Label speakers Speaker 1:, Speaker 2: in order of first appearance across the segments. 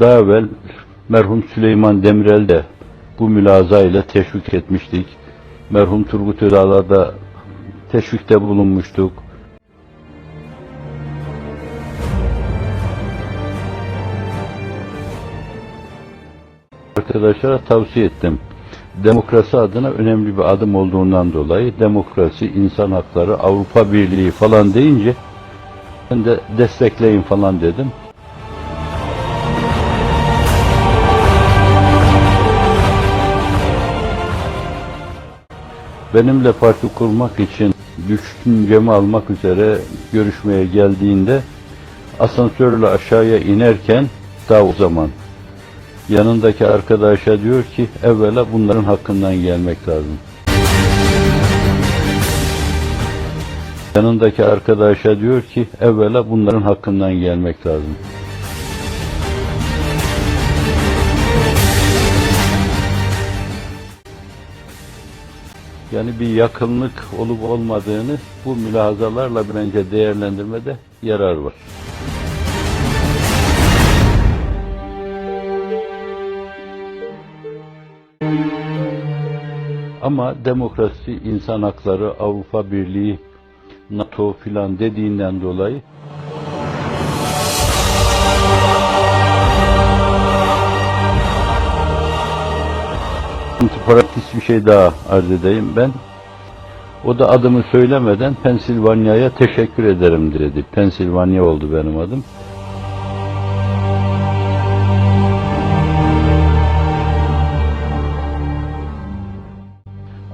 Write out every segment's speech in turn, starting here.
Speaker 1: daha evvel merhum Süleyman Demirel de bu mülaza ile teşvik etmiştik. Merhum Turgut Özal'a da teşvikte bulunmuştuk. Arkadaşlara tavsiye ettim. Demokrasi adına önemli bir adım olduğundan dolayı demokrasi, insan hakları, Avrupa Birliği falan deyince ben de destekleyin falan dedim. Benimle parti kurmak için düşüncemi almak üzere görüşmeye geldiğinde asansörle aşağıya inerken daha o zaman yanındaki arkadaşa diyor ki evvela bunların hakkından gelmek lazım. Yanındaki arkadaşa diyor ki evvela bunların hakkından gelmek lazım. Yani bir yakınlık olup olmadığını bu mülahazalarla bence değerlendirmede yarar var. Ama demokrasi, insan hakları, Avrupa Birliği, NATO filan dediğinden dolayı Pratis bir şey daha arz edeyim ben. O da adımı söylemeden Pensilvanya'ya teşekkür ederim dedi. Pensilvanya oldu benim adım.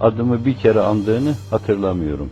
Speaker 1: Adımı bir kere andığını hatırlamıyorum.